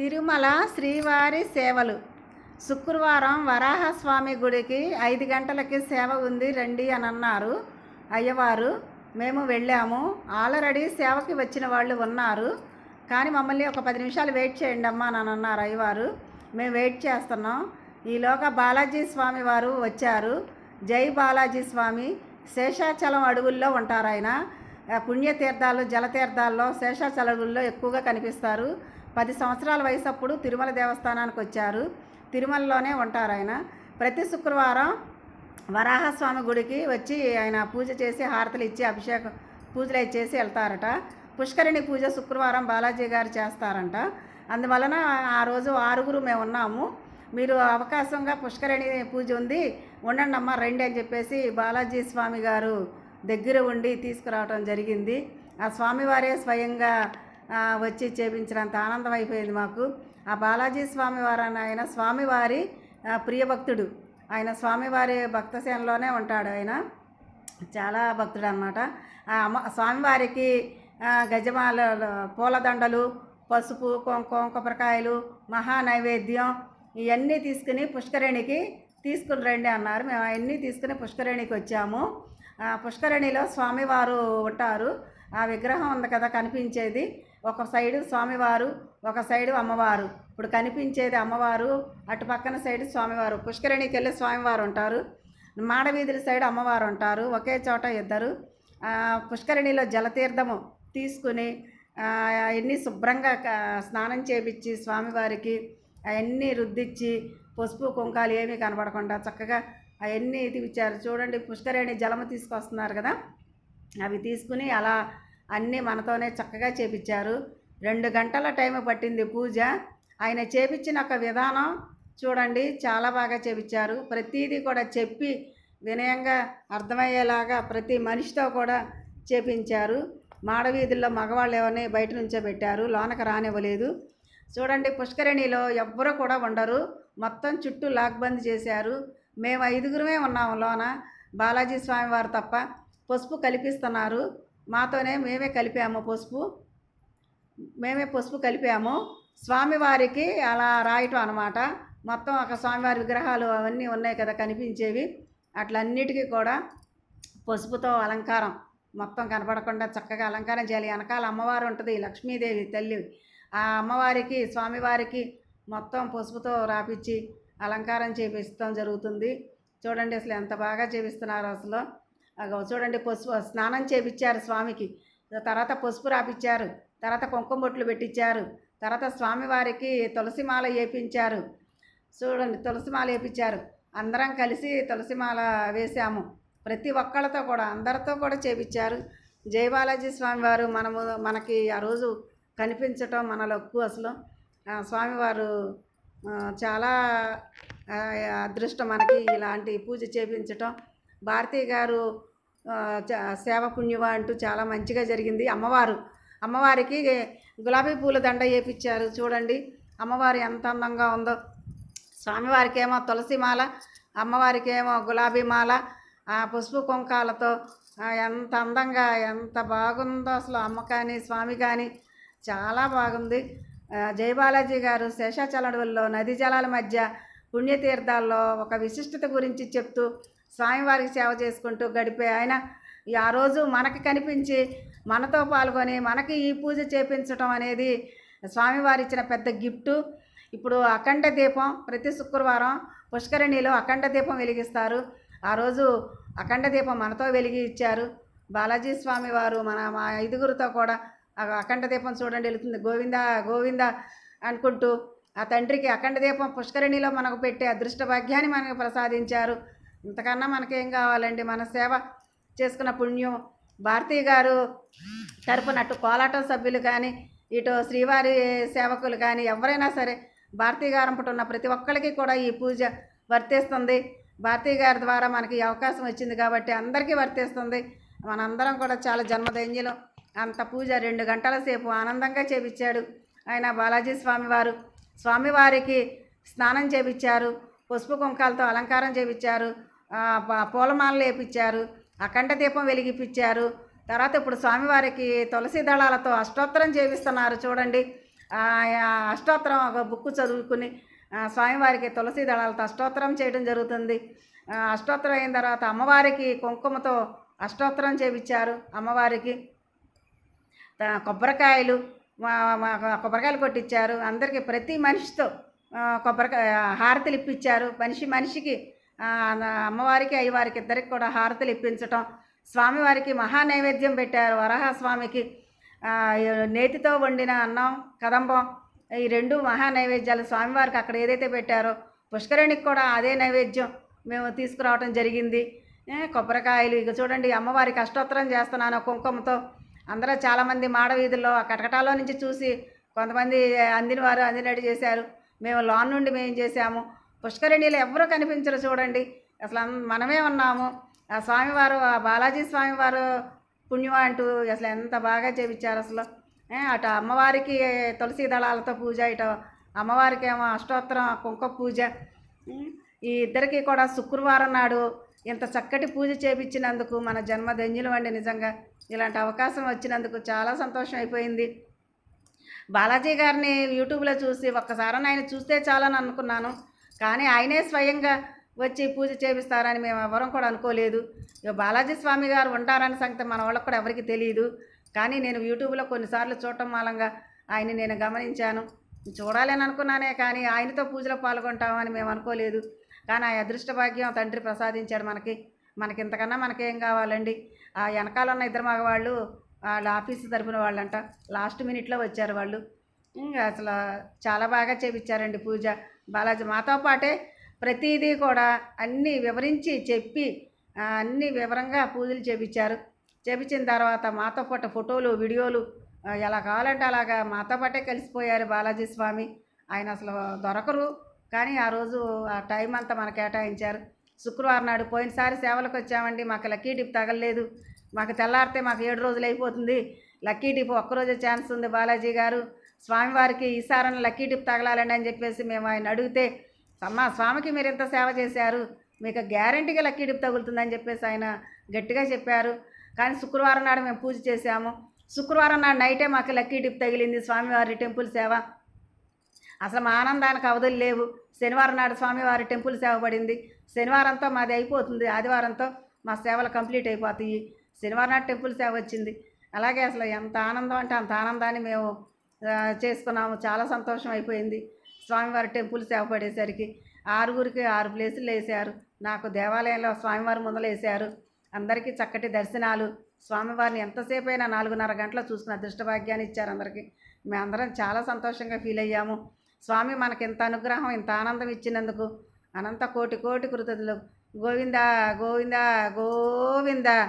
తిరుమల శ్రీవారి సేవలు. శుక్రవారం వరాహస్వామి గుడికి ఐదు గంటలకి సేవ ఉంది రండి అని అన్నారు అయ్యవారు మేము వెళ్ళాము. ఆల్రెడీ సేవకి వచ్చిన వాళ్ళు ఉన్నారు. కానీ మమ్మల్ని ఒక పది నిమిషాలు వెయిట్ చేయండి అమ్మా అని అన్నారు అయ్యవారు. మేము వెయిట్ చేస్తున్నాం. ఈలోగా బాలాజీ స్వామి వారు వచ్చారు. జై బాలాజీ స్వామి. శేషాచలం అడవుల్లో ఉంటారు ఆయన. పుణ్యతీర్థాలు జలతీర్థాల్లో శేషాచల అడవుల్లో ఎక్కువగా కనిపిస్తారు. పది సంవత్సరాల వయసు అప్పుడు తిరుమల దేవస్థానానికి వచ్చారు. తిరుమలలోనే ఉంటారు ఆయన. ప్రతి శుక్రవారం వరాహస్వామి గుడికి వచ్చి ఆయన పూజ చేసి హారతలు ఇచ్చి అభిషేకం పూజలు ఇచ్చేసి వెళ్తారట. పుష్కరిణి పూజ శుక్రవారం బాలాజీ గారు చేస్తారంట. అందువలన ఆ రోజు ఆరుగురు మేము ఉన్నాము. మీరు అవకాశంగా పుష్కరిణి పూజ ఉంది ఉండండి అమ్మా రండి అని చెప్పేసి బాలాజీ స్వామి గారు దగ్గర ఉండి తీసుకురావడం జరిగింది. ఆ స్వామివారే స్వయంగా వచ్చి చేపించినంత ఆనందం అయిపోయింది మాకు. ఆ బాలాజీ స్వామివారు అని ఆయన స్వామివారి ప్రియభక్తుడు ఆయన స్వామివారి భక్తసేనలోనే ఉంటాడు ఆయన. చాలా భక్తుడు అనమాట ఆ అమ్మ స్వామివారికి గజమాల పూలదండలు పసుపు కుంకుమ కొబ్బరికాయలు మహా నైవేద్యం ఇవన్నీ తీసుకుని పుష్కరిణికి తీసుకుని రండి అన్నారు. మేము అవన్నీ తీసుకుని పుష్కరిణికి వచ్చాము. ఆ పుష్కరిణిలో స్వామివారు ఉంటారు. ఆ విగ్రహం ఉంది కదా కనిపించేది. ఒక సైడు స్వామివారు ఒక సైడు అమ్మవారు. ఇప్పుడు కనిపించేది అమ్మవారు అటు పక్కన సైడు స్వామివారు. పుష్కరిణికి వెళ్ళి స్వామివారు ఉంటారు. మాడవీధుల సైడ్ అమ్మవారు ఉంటారు. ఒకే చోట ఇద్దరు. పుష్కరిణిలో జలతీర్థము తీసుకుని అవన్నీ శుభ్రంగా స్నానం చేపించి స్వామివారికి అవన్నీ రుద్దిచ్చి పసుపు కుంకాలు ఏమీ కనపడకుండా చక్కగా అవన్నీ ఇచ్చారు. చూడండి పుష్కరేణి జలము తీసుకొస్తున్నారు కదా. అవి తీసుకుని అలా అన్నీ మనతోనే చక్కగా చేపించారు. రెండు గంటల టైం పట్టింది పూజ. ఆయన చేపించిన ఒక విధానం చూడండి చాలా బాగా చేపించారు. ప్రతిదీ కూడా చెప్పి వినయంగా అర్థమయ్యేలాగా ప్రతి మనిషితో కూడా చేపించారు. మాడవీధుల్లో మగవాళ్ళు ఎవరిని బయట నుంచో పెట్టారు లోనకు రానివ్వలేదు. చూడండి పుష్కరిణిలో ఎవ్వరూ కూడా ఉండరు. మొత్తం చుట్టూ లాక్బంద్ చేశారు. మేము ఐదుగురమే ఉన్నాము లోన. బాలాజీ స్వామి వారు తప్ప పసుపు కలిపిస్తున్నారు. మాతోనే మేమే కలిపాము పసుపు. మేమే పసుపు కలిపాము. స్వామివారికి అలా రాయటం అనమాట మొత్తం ఒక స్వామివారి విగ్రహాలు అవన్నీ ఉన్నాయి కదా కనిపించేవి. అట్లన్నిటికీ కూడా పసుపుతో అలంకారం. మొత్తం కనపడకుండా చక్కగా అలంకారం చేయాలి. వెనకాల అమ్మవారు ఉంటుంది లక్ష్మీదేవి తల్లి. ఆ అమ్మవారికి స్వామివారికి మొత్తం పసుపుతో రాపిచ్చి అలంకారం చేపిస్తాం జరుగుతుంది. చూడండి అసలు ఎంత బాగా చేపిస్తున్నారు అసలు. చూడండి పసుపు స్నానం చేపించారు స్వామికి. తర్వాత పసుపు రాపిచ్చారు తర్వాత కుంకుమ బొట్లు పెట్టించారు తర్వాత స్వామివారికి తులసిమాల వేపించారు చూడండి తులసిమాల వేపించారు అందరం కలిసి తులసిమాల వేసాము ప్రతి ఒక్కళ్ళతో కూడా అందరితో కూడా చేపించారు జయబాలాజీ స్వామివారు మనము మనకి ఆ రోజు కనిపించటం మనలో ఎక్కువ అసలు. స్వామివారు చాలా అదృష్టం మనకి ఇలాంటి పూజ చేపించటం. భారతీ గారు సేవ పుణ్యవ అంటూ చాలా మంచిగా జరిగింది. అమ్మవారు అమ్మవారికి గులాబీ పూల దండ వేపించారు. చూడండి అమ్మవారు ఎంత అందంగా ఉందో. స్వామివారికి ఏమో తులసి మాల అమ్మవారికి ఏమో గులాబీ మాల ఆ పసుపు కుంకాలతో ఎంత అందంగా ఎంత బాగుందో అసలు అమ్మ కానీ స్వామి కానీ చాలా బాగుంది. జయబాలాజీ గారు శేషాచలడవుల్లో నదీ జలాల మధ్య పుణ్యతీర్థాల్లో ఒక విశిష్టత గురించి చెప్తూ స్వామివారికి సేవ చేసుకుంటూ గడిపే ఆయన ఈ ఆ రోజు మనకి కనిపించి మనతో పాల్గొని మనకి ఈ పూజ చేపించటం అనేది స్వామివారు ఇచ్చిన పెద్ద గిఫ్టు. ఇప్పుడు అఖండ దీపం ప్రతి శుక్రవారం పుష్కరిణిలో అఖండ దీపం వెలిగిస్తారు. ఆ రోజు అఖండ దీపం మనతో వెలిగి ఇచ్చారు. బాలాజీ స్వామి వారు మన మా ఐదుగురితో కూడా అఖండ దీపం చూడండి వెళుతుంది. గోవింద గోవింద అనుకుంటూ ఆ తండ్రికి అఖండ దీపం పుష్కరిణిలో మనకు పెట్టే అదృష్ట భాగ్యాన్ని మనకు ప్రసాదించారు. ఇంతకన్నా మనకేం కావాలండి? మన సేవ చేసుకున్న పుణ్యం. భారతీ గారు తరపునట్టు కోలాటం సభ్యులు కానీ ఇటు శ్రీవారి సేవకులు కానీ ఎవరైనా సరే భారతీ గారు పుట్టున్న ప్రతి ఒక్కరికి కూడా ఈ పూజ వర్తిస్తుంది. భారతీ గారి ద్వారా మనకి అవకాశం వచ్చింది కాబట్టి అందరికీ వర్తిస్తుంది. మనందరం కూడా చాలా జన్మధన్యులం అంత పూజ రెండు గంటల సేపు ఆనందంగా చేపించాడు ఆయన బాలాజీ స్వామివారు. స్వామివారికి స్నానం చేపించారు. పసుపు కుంకాలతో అలంకారం చేపించారు. పూలమాలలు వేపించారు అఖండ దీపం వెలిగిపించారు. తర్వాత ఇప్పుడు స్వామివారికి తులసి దళాలతో అష్టోత్తరం చేపిస్తున్నారు చూడండి. అష్టోత్తరం ఒక బుక్ చదువుకుని స్వామివారికి తులసి దళాలతో అష్టోత్తరం చేయడం జరుగుతుంది. అష్టోత్తరం అయిన తర్వాత అమ్మవారికి కుంకుమతో అష్టోత్తరం చేపించారు అమ్మవారికి. కొబ్బరికాయలు కొబ్బరికాయలు కొట్టించారు అందరికీ ప్రతి మనిషితో కొబ్బరికాయ హారతులు ఇప్పించారు మనిషి మనిషికి అమ్మవారికి అయ్యవారికి ఇద్దరికి కూడా హారతులు ఇప్పించటం. స్వామివారికి మహా నైవేద్యం పెట్టారు వరాహస్వామికి. నేతితో వండిన అన్నం కదంబం ఈ రెండు మహా నైవేద్యాలు స్వామివారికి అక్కడ ఏదైతే పెట్టారో పుష్కరిణికి కూడా అదే నైవేద్యం మేము తీసుకురావటం జరిగింది. కొబ్బరికాయలు ఇక చూడండి అమ్మవారికి అష్టోత్తరం చేస్తున్నాను కుంకుమతో. అందరూ చాలామంది మాడ వీధుల్లో ఆ కటకటాలో నుంచి చూసి కొంతమంది అందిన వారు అందినట్టు చేశారు. మేము లాన్ నుండి మేము చేశాము. పుష్కరిణిలో ఎవరూ కనిపించరు చూడండి. అసలు మనమే ఉన్నాము. ఆ స్వామివారు ఆ బాలాజీ స్వామివారు పుణ్యం అంటూ అసలు ఎంత బాగా చేపించారు అసలు. అట అటు అమ్మవారికి తులసి దళాలతో పూజ ఇటు అమ్మవారికి ఏమో అష్టోత్తరం కుంకుమ పూజ. ఈ ఇద్దరికి కూడా శుక్రవారం నాడు ఇంత చక్కటి పూజ చేపించినందుకు మన జన్మధన్యులు అండి నిజంగా. ఇలాంటి అవకాశం వచ్చినందుకు చాలా సంతోషం అయిపోయింది. బాలాజీ గారిని యూట్యూబ్లో చూసి ఒక్కసారి ఆయన చూస్తే చాలని అనుకున్నాను. కానీ ఆయనే స్వయంగా వచ్చి పూజ చేపిస్తారని మేము ఎవరం కూడా అనుకోలేదు. ఇక బాలాజీ స్వామి గారు ఉంటారని సంగతి మన వాళ్ళకి కూడా ఎవరికి తెలియదు కానీ నేను యూట్యూబ్లో కొన్నిసార్లు చూడటం మూలంగా ఆయన్ని నేను గమనించాను. చూడాలని అనుకున్నానే కానీ ఆయనతో పూజలో పాల్గొంటామని మేము అనుకోలేదు. కానీ ఆ అదృష్టభాగ్యం తండ్రి ప్రసాదించాడు మనకి. మనకి ఇంతకన్నా మనకేం కావాలండి? ఆ వెనకాల ఉన్న ఇద్దరు మగవాళ్ళు వాళ్ళ ఆఫీస్ తరపున వాళ్ళంట లాస్ట్ మినిట్లో వచ్చారు వాళ్ళు. ఇంకా అసలు చాలా బాగా చేపించారండి పూజ. బాలాజీ మాతో పాటే ప్రతిదీ కూడా అన్నీ వివరించి చెప్పి అన్ని అన్నీ వివరంగా పూజలు చేపించారు. చేపించిన తర్వాత మాతో పాటు ఫోటోలు వీడియోలు ఎలా కావాలంటే అలాగా మాతో పాటే కలిసిపోయారు బాలాజీ స్వామి. ఆయన అసలు దొరకరు కానీ ఆ రోజు ఆ టైం అంతా మనకు కేటాయించారు. శుక్రవారం నాడు పోయినసారి సేవలకు వచ్చామండి. మాకు లక్కీ డిప్ తగలలేదు. మాకు తెల్లారితే మాకు ఏడు రోజులు అయిపోతుంది. లక్కీ డిప్ ఒక్కరోజే ఛాన్స్ ఉంది బాలాజీ గారు. స్వామివారికి ఈసారం లక్కీ డిప్ తగలాలండి అని చెప్పేసి మేము ఆయన అడిగితే అమ్మ స్వామికి మీరు ఎంత సేవ చేశారు మీకు గ్యారంటీగా లక్కీ డిప్ తగులుతుందని చెప్పేసి ఆయన గట్టిగా చెప్పారు. కానీ శుక్రవారం నాడు మేము పూజ చేశాము. శుక్రవారం నాడు నైటే మాకు లక్కీ డిప్ తగిలింది స్వామివారి టెంపుల్ సేవ. అసలు మా ఆనందానికి అవధులు లేవు. శనివారం నాడు స్వామివారి టెంపుల్ సేవ పడింది. శనివారంతో మాది అయిపోతుంది ఆదివారంతో మా సేవలు కంప్లీట్ అయిపోతాయి. శనివారం నాడు టెంపుల్ సేవ వచ్చింది. అలాగే అసలు ఎంత ఆనందం అంటే అంత ఆనందాన్ని మేము చేసుకున్నాము. చాలా సంతోషం అయిపోయింది. స్వామివారి టెంపుల్ సేవ పడేసరికి ఆరుగురికి ఆరు ప్లేసులు వేశారు నాకు దేవాలయంలో స్వామివారి ముందలు అందరికీ చక్కటి దర్శనాలు. స్వామివారిని ఎంతసేపు అయినా నాలుగున్నర గంటలు చూసుకున్న అదృష్టభాగ్యాన్ని ఇచ్చారు అందరికీ. మేమందరం చాలా సంతోషంగా ఫీల్ అయ్యాము. స్వామి మనకి ఇంత అనుగ్రహం ఇంత ఆనందం ఇచ్చినందుకు అనంత కోటి కోటి కృతజ్ఞతలు. గోవిందా గోవిందా గోవిందా.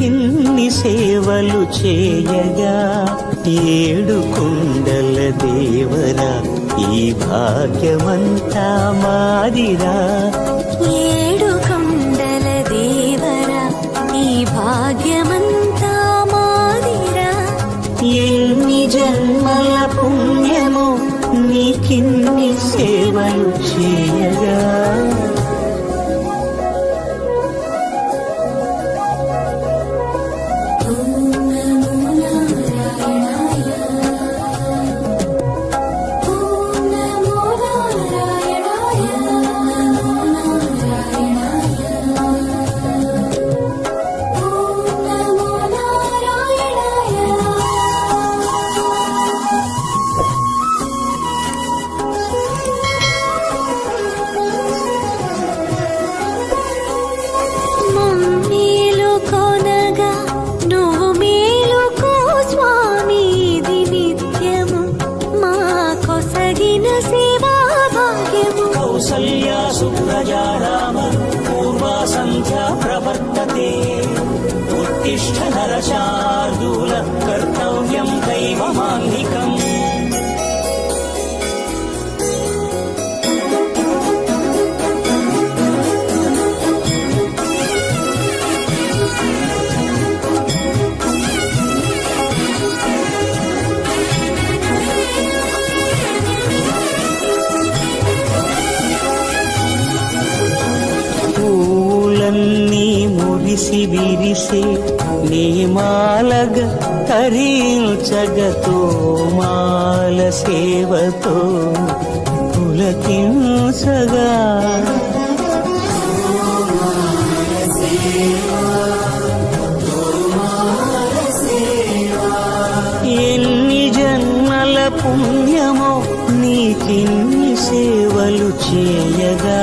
నీకిన్ని సేవలు చేయగా ఏడు కుండల దేవరా ఈ భాగ్యమంతా మాదిరా. ఏడు కొండల దేవరా ఈ భాగ్యమంతా మాదిరా. ఎన్ని జన్మల పుణ్యమో నీకిన్ని సేవలు విరిసే నేమాలగ తరించగతో మాల సేవతో పులకించగా. ఎన్ని జన్మల పుణ్యమో నీకిన్ని సేవలు చేయగా.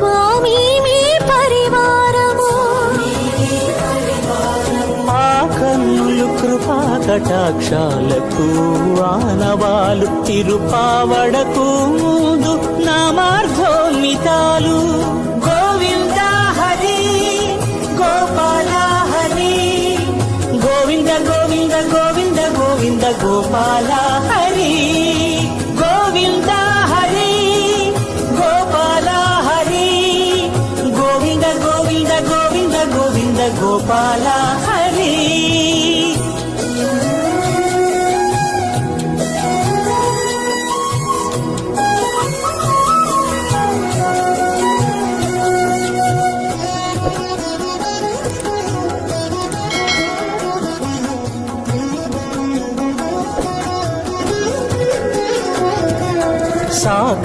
స్వామి మీ పరివారము. ఆ కన్నులు కృపా కటాక్షాలకు ఆనవాలు తిరుపావడకు ముందు నామార్థోన్మితాలు గోవింద హరి గోపాల హరి. గోవింద గోవింద గోవింద గోవింద గోపాల హరి.